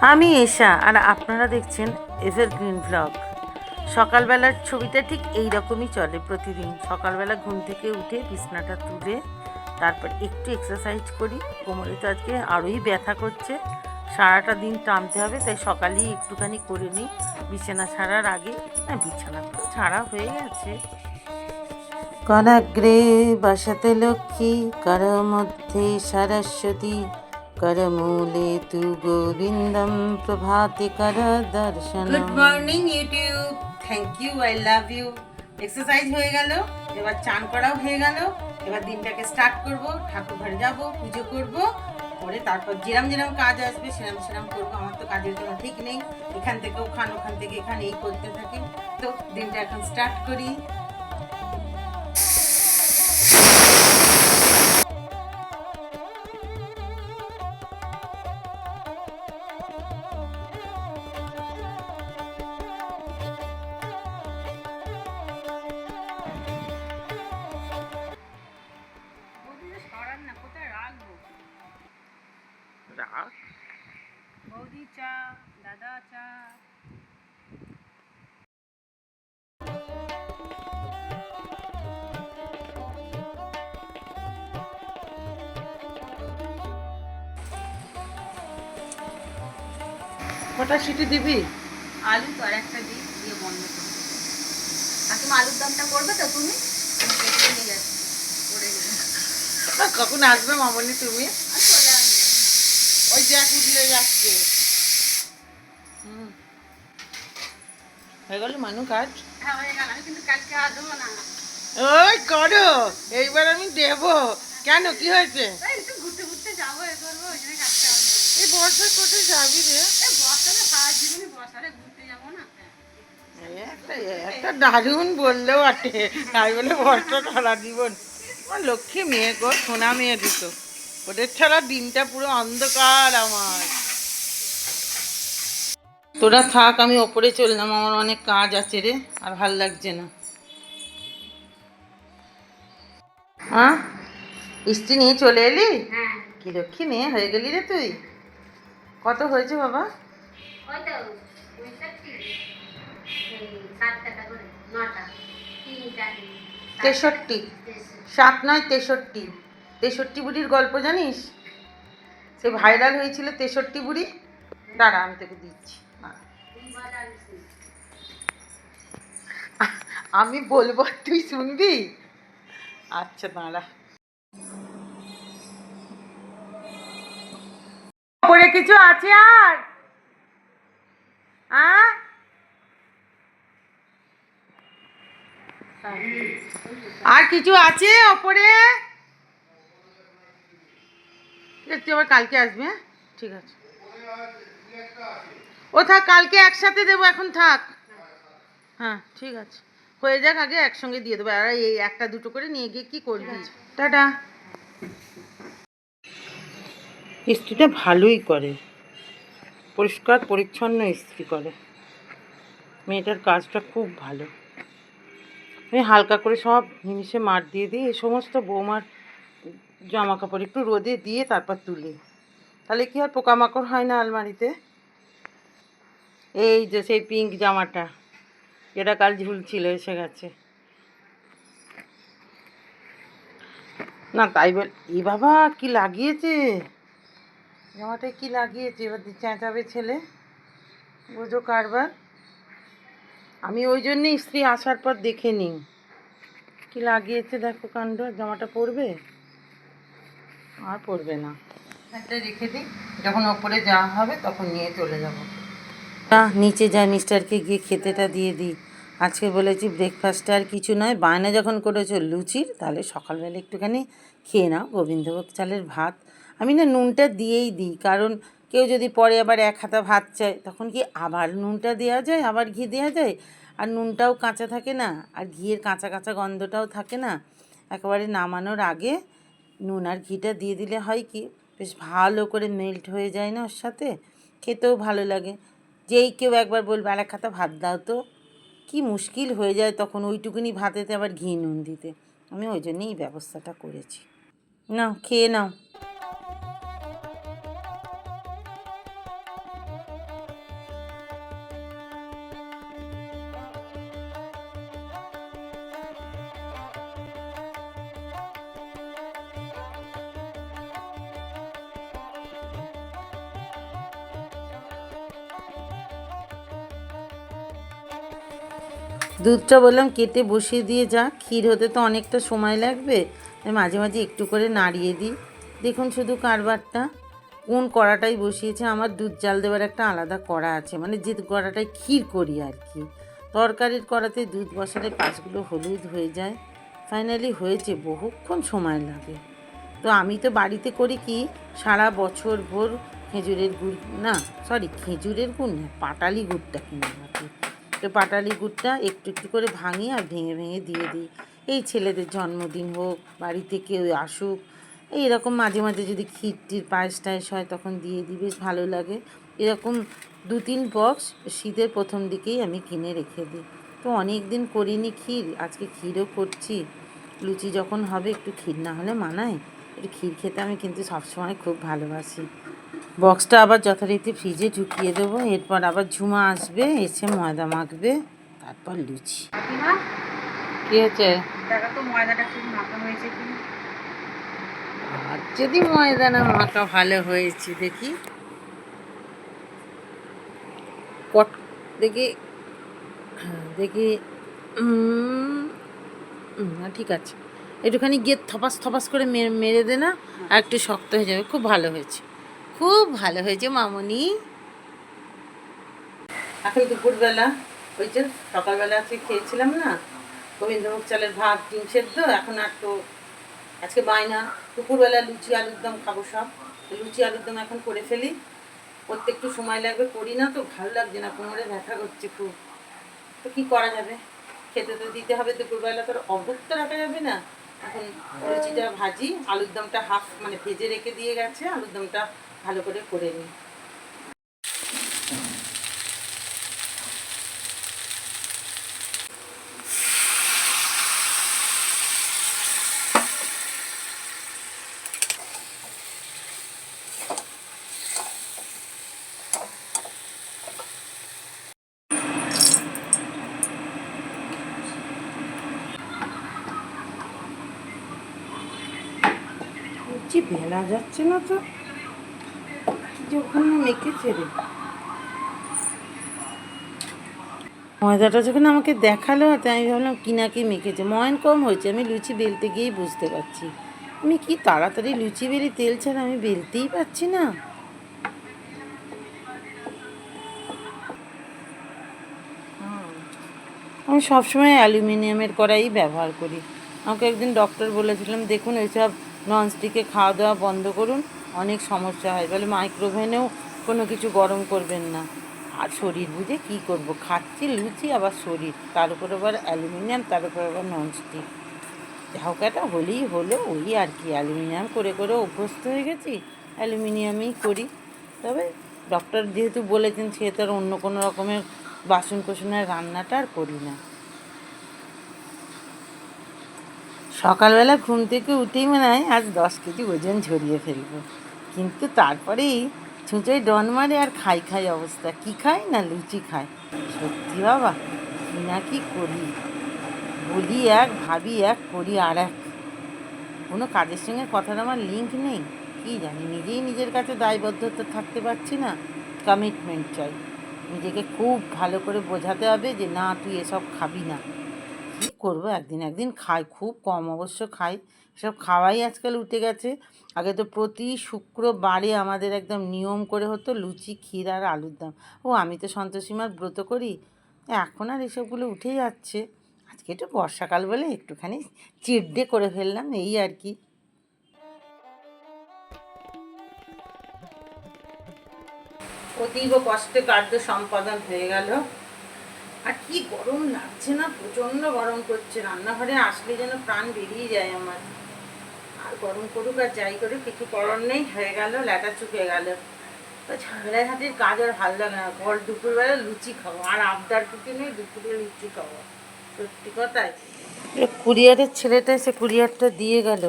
আমি এশা আর আপনারা দেখছেন এভার গ্রিন ব্লগ। সকালবেলার ছবিটা ঠিক এই রকমই চলে প্রতিদিন। সকালবেলা ঘুম থেকে উঠে বিছনাটা তুলে তারপর একটু এক্সারসাইজ করি। কোমরে তো আজকে আরোই ব্যথা করছে। সারাটা দিন টানতে হবে, তাই সকালেই একটুখানি করে নিই। বিছানা ছাড়ার আগে, না, বিছানা তো ছাড়া হয়ে গেছে। কনাগ্রে বসতে লক্ষ্মী কর মধ্যে সরস্বতী। করমূলে তু গোবিন্দম প্রভাতে কর দর্শন good morning YouTube thank you I love you exercise হয়ে গেল। এবার চান করাও হয়ে গেল। এবার দিনটাকে স্টার্ট করব, ঠাকুর ঘরে যাব, পুজো করব। করে তারপর যেরাম যেরাম কাজ আসবে, সেরাম সেরাম করব। আমার তো কাজের কোনো ঠিক নেই। এখান থেকে, ওখান ওখান থেকে, এখানে এই করতে থাকি। তো দিনটা এখন স্টার্ট করি। কটা সিটি দিবি? আলু তো আর একটা দিই দিয়ে বন্ধ করব তুমি আলুর দমটা করবে তো তুমি? কখন আসবে মামনি তুমি? ওই জ্যাক উঠলে যাচ্ছে। হুম। হয়ে গেল মানু কাজ? হ্যাঁ ওই করো এইবার আমি দেব। কেন কি হয়েছে? এই বর্ষা কোথায় যাবি রে এই বর্ষাতে সারা জীবনই বর্ষারে ঘুরতে যাব না এই একটা দারুণ বললেও আটে। তাই বলে বর্ষা সারা জীবন আমার লক্ষ্মী মেয়ে গো সোনা মেয়ে দিত ওদের ছাড়া দিনটা পুরো অন্ধকার আমার। তোরা থাক আমি ওপরে চললাম আমার অনেক কাজ আছে রে আর ভালো লাগছে না। হ্যাঁ? ইস্ত্রি নিয়ে চলে এলি? হ্যাঁ। কি লক্ষ্মী মেয়ে হয়ে গেলি রে তুই? কত হয়েছে বাবা? তেষট্টি। সাত নয় তেষট্টি। তেষট্টি বুড়ির গল্প জানিস? সে ভাইরাল হয়েছিল তেষট্টি বুড়ি। দাঁড়া, আমি তোকে দিচ্ছি। আমি বলব, তুই শুনবি? আচ্ছা দাঁড়া। কিছু আছে আর? আ? আর কিছু আছে ওপরে? তুই আবার কালকে আসবি হ্যাঁ? ঠিক আছে। ও থাক কালকে একসাথে দেবো এখন থাক। হ্যাঁ ঠিক আছে। হয়ে যাক আগে একসঙ্গে দিয়ে দেবো। আর এই একটা দুটো করে নিয়ে গিয়ে কি করবি? টাটা। ইস্ত্রিটা ভালোই করে। পরিষ্কার, পরিচ্ছন্ন ইস্ত্রি করে। মেয়েটার কাজটা খুব ভালো। আমি হালকা করে সব জিনিসে মার দিয়ে দিই, এই সমস্ত বৌমার জামা কাপড় একটু রোদে দিয়ে তারপর তুলি। তাহলে কি আর পোকামাকড় হয় না আলমারিতে? এই যে সেই পিঙ্ক জামাটা, যেটা কাল ঝুলছিল, এসে গেছে। না, তাই বল এ বাবা, কি লাগিয়েছে? জামাটায় কি লাগিয়েছে? এবার দি- চেঁচাবে ছেলে। বুঝো কারবার। আমি ওই জন্যই স্ত্রী আসার পর দেখে নিই। কি লাগিয়েছে দেখো কাণ্ড? জামাটা পরবে? আর পরবে না। একটা রেখে দিই। যখন ওপরে যাওয়া হবে তখন নিয়ে চলে যাব। নিচে যাই মিস্টারকে গিয়ে খেতেটা দিয়ে দিই। আজকে বলেছি ব্রেকফাস্টে আর কিছু নয়। বায়না যখন করেছ লুচির তাহলে সকালবেলা একটুখানি খেয়ে নাও। গোবিন্দভোগ চালের ভাত আমি না নুনটা দিয়েই দিই। কারণ কেউ যদি পরে আবার এক হাতা ভাত চায়, তখন কি আবার নুনটা দেওয়া যায়, আবার ঘি দেওয়া যায়? আর নুনটাও কাঁচা থাকে না, আর ঘিয়ের কাঁচা কাঁচা গন্ধটাও থাকে না। একেবারে নামানোর আগে নুন আর ঘিটা দিয়ে দিলে হয় কি, বেশ ভালো করে মেল্ট হয়ে যায় না ওর সাথে? খেতেও ভালো লাগে। যেই কেউ একবার বলবে আর এক খাতা ভাত দাও তো। কি মুশকিল হয়ে যায় তখন ওইটুকুনি ভাতেতে আবার ঘি নুন দিতে। আমি ওই জন্যই ব্যবস্থাটা করেছি। নাও, খেয়ে নাও। দুধটা বললাম কেটে বসিয়ে দিয়ে যা, ক্ষীর হতে তো অনেকটা সময় লাগবে। আমি মাঝে মাঝে একটু করে নাড়িয়ে দিই। দেখুন শুধু কারবারটা, কোন কড়াটাই বসিয়েছে, আমার দুধ জাল দেওয়ার একটা আলাদা কড়া আছে। মানে যে কড়াটায় ক্ষীর করি আর কি। তরকারির কড়াতে দুধ বসালে পাঁচগুলো হলুদ হয়ে যায়। ফাইনালি হয়েছে, বহুক্ষণ সময় লাগে। তো আমি তো বাড়িতে করি কি, সারা বছর ভোর খেজুরের গুড়, না, সরি, খেজুরের গুড় না, পাটালি গুড়টা কিনে রাখি পাটালি গুড়টা একটু একটু করে ভাঙি আর ভেঙে ভেঙে দিয়ে দিই। এই ছেলেদের জন্মদিন হোক, বাড়িতে কেউ আসুক এইরকম মাঝে মাঝে যদি ক্ষীর টির পায়েস টায়েস হয় তখন দিয়ে দিই, বেশ ভালো লাগে। এরকম দু তিন বক্স শীতের প্রথম দিকেই আমি কিনে রেখে দিই। তো অনেক দিন করিনি ক্ষীর, আজকে ক্ষীরও করছি। লুচি যখন হবে একটু ক্ষীর না হলে মানায়? একটু ক্ষীর খেতে আমি কিন্তু সবসময় খুব ভালোবাসি। বক্সটা আবার যথারীতি ফ্রিজে ঢুকিয়ে দেবো এরপর আবার ঝুমা আসবে এসে ময়দা মাখবে তারপর লুচি। কী হয়েছে আর যদি ময়দা না মাখা ভালো হয়েছে দেখি। কট দেখি দেখি না ঠিক আছে। একটুখানি গিয়ে থপাস থপাস করে মেরে দে না আর একটু শক্ত হয়ে যাবে খুব ভালো হয়েছে। খুব ভালো হয়েছে মামনি। এখন দুপুরবেলা ওই যে সকালবেলা আজকে খেয়েছিলাম না, গোবিন্দভোগ চালের ভাত, ডিম সেদ্ধ, এখন আর তো আজকে বায়না। দুপুরবেলা লুচি, আলুর দম খাব সব। লুচি, আলুর দম এখন করে ফেলি। করতে একটু সময় লাগবে, করি না তো, ভালো লাগছে না, কোমরে ব্যথা করছে খুব। তো কি করা যাবে? খেতে তো দিতে হবে, দুপুরবেলা তো অভুক তো রাখা যাবে না। এখন লুচিটা ভাজি, আলুর দমটা হাফ মানে ভেজে রেখে দিয়ে গেছে, আলুর দমটা ভালো করে করে নিই। বেলা যাচ্ছে না তো। মেখেছে রে ময়দাটা যখন আমাকে দেখাল, তাই আমি ভাবলাম, কি না কি মেখেছে? ময়ন কম হয়েছে, আমি লুচি বেলতে গিয়েই বুঝতে পারছি। আমি কি তাড়াতাড়ি লুচি বেরি তেল ছাড়া আমি বেলতেই পারছি না? আমি সবসময় অ্যালুমিনিয়ামের কড়াই ব্যবহার করি। আমাকে একদিন ডক্টর বলেছিলাম দেখুন, এইসব ননস্টিকে খাওয়া দাওয়া বন্ধ করুন অনেক সমস্যা হয়। বলে মাইক্রোওভেনেও কোনো কিছু গরম করবেন না। আর শরীর বুঝে কী করব? খাচ্ছি, লুচি, আবার শরীর। তার উপর আবার অ্যালুমিনিয়াম, তার উপর আবার ননস্টিক ঝাউকাটা হলেই হলো, ওই আর কি। অ্যালুমিনিয়াম করে করে অভ্যস্ত হয়ে গেছি, অ্যালুমিনিয়ামেই করি। তবে ডক্টর যেহেতু বলেছেন, সে তার অন্য কোনো রকমের বাসন কোসনের রান্নাটা আর করি না। সকালবেলা ঘুম থেকে উঠেই মনে হয় আজ দশ কেজি ওজন ঝরিয়ে ফেলব। কিন্তু তারপরেই ছুঁচোয় ডন মারে আর খাই খাই অবস্থা। কি খাই না লুচি খায়? সত্যি বাবা, কি না কি করি? বলি এক, ভাবি এক, করি আর এক। কোনো কাজের সঙ্গে কথার আমার লিঙ্ক নেই। কি জানি, নিজেই নিজের কাছে দায়বদ্ধতা থাকতে পারছি না। কমিটমেন্ট চাই। নিজেকে খুব ভালো করে বোঝাতে হবে যে, না, তুই এসব খাবি না। কী করব? একদিন একদিন খাই, খুব কম অবশ্য খাই। সব খাওয়াই আজকাল উঠে গেছে। আগে তো প্রতি শুক্রবারে আমাদের একদম নিয়ম করে হতো লুচি, ক্ষীর আর আলুর দম। ও, আমি তো সন্তোষীমার ব্রত করি। এখন আর এসবগুলো উঠে যাচ্ছে। আজকে একটু বর্ষাকাল বলে একটুখানি চিট ডে করে ফেললাম, এই আর কি। অতীব কষ্টে কার্য সম্পাদন হয়ে গেল। আর কি গরম লাগছে না, প্রচণ্ড গরম করছে। রান্নাঘরে আসলে যেন প্রাণ বেরিয়ে যায় আমার। আর গরম করুক আর যাই করুক, কিছু করার নেই, হয়ে গেল, ল্যাটা চুকে গেল। তো হাতের কাজ আর ভালো লাগে না। ঘর দুপুরবেলা লুচি খাব। আর আবদার কিছু নেই, দুপুরে লুচি খাব। সত্যি কথাই। কুরিয়ারের ছেলেটা এসে কুরিয়ারটা দিয়ে গেল।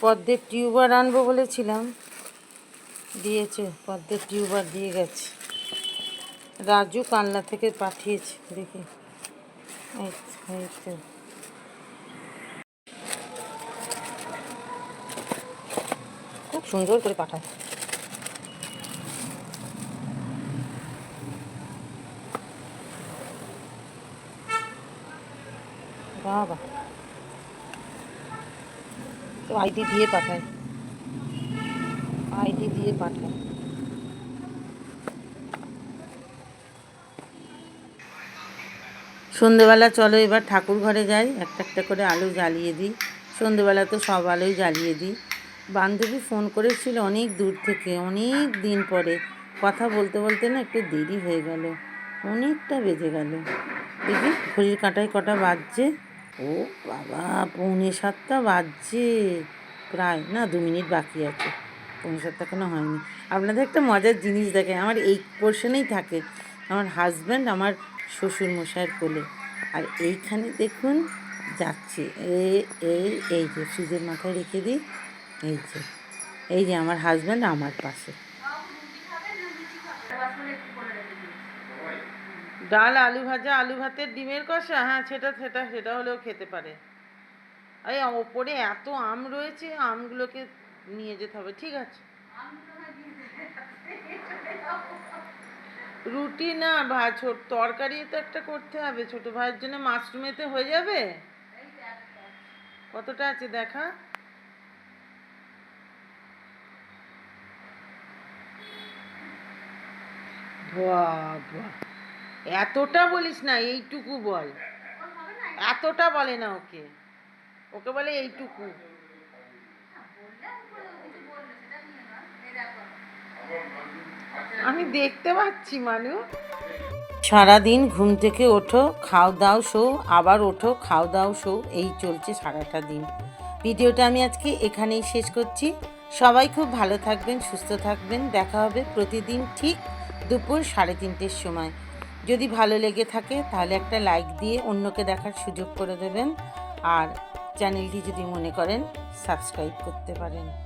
পদ্মের টিউবার আনব বলেছিলাম। দিয়েছে, পদ্মের টিউবার দিয়ে গেছে। রাজু কান্না থেকে পাঠিয়েছে, দেখি এই তো। খুব সুন্দর করে পাঠায় বাবা। তো আইডি দিয়ে পাঠায়। আইডি দিয়ে পাঠায়। সন্ধেবেলা চলো এবার ঠাকুর ঘরে যাই। একটা একটা করে আলু জ্বালিয়ে দিই। সন্ধেবেলা তো সব আলোই জ্বালিয়ে দিই। বান্ধবী ফোন করেছিল অনেক দূর থেকে, অনেক দিন পরে। কথা বলতে বলতে না একটু দেরি হয়ে গেল। অনেকটা বেজে গেল। দেখি ঘড়ির কাঁটায় কটা বাজছে। ও বাবা, পৌনে সাতটা বাজছে। প্রায় না, দু মিনিট বাকি আছে। পৌনে সাতটা কোনো হয়নি। আপনাদের একটা মজার জিনিস দেখে আমার এই পোর্শনেই থাকে। আমার হাজব্যান্ড আমার শ্বশুর মশাইয়ের কোলে। আর এইখানে দেখুন, যাচ্ছে। এই এই এই যে, ফ্রিজের মাথায় রেখে দিই। এই যে এই যে আমার হাজব্যান্ড আমার পাশে। ডাল, আলু ভাজা, আলু ভাতের ডিমের কষা? হ্যাঁ সেটা সেটা সেটা হলেও খেতে পারে। এই ওপরে এত আম রয়েছে, আমগুলোকে নিয়ে যেতে হবে, ঠিক আছে? রুটি না ভা ছোট তরকারি তো একটা করতে হবে। ছোট ভাইয়ের জন্য মাশরুমেতে হয়ে যাবে? কতটা আছে, দেখা? এতটা বলিস না, এইটুকু বল। এতটা বলে না ওকে। ওকে বলে এইটুকু। আমি দেখতে পাচ্ছি, মানু। সারাদিন ঘুম থেকে ওঠো, খাও দাও শো আবার ওঠো, খাও দাও শো এই চলছে সারাটা দিন। ভিডিওটা আমি আজকে এখানেই শেষ করছি। সবাই খুব ভালো থাকবেন, সুস্থ থাকবেন। দেখা হবে প্রতিদিন ঠিক দুপুর সাড়ে তিনটের সময়। যদি ভালো লেগে থাকে, তাহলে একটা লাইক দিয়ে অন্যকে দেখার সুযোগ করে দেবেন। আর চ্যানেলটি যদি মনে করেন সাবস্ক্রাইব করতে পারেন।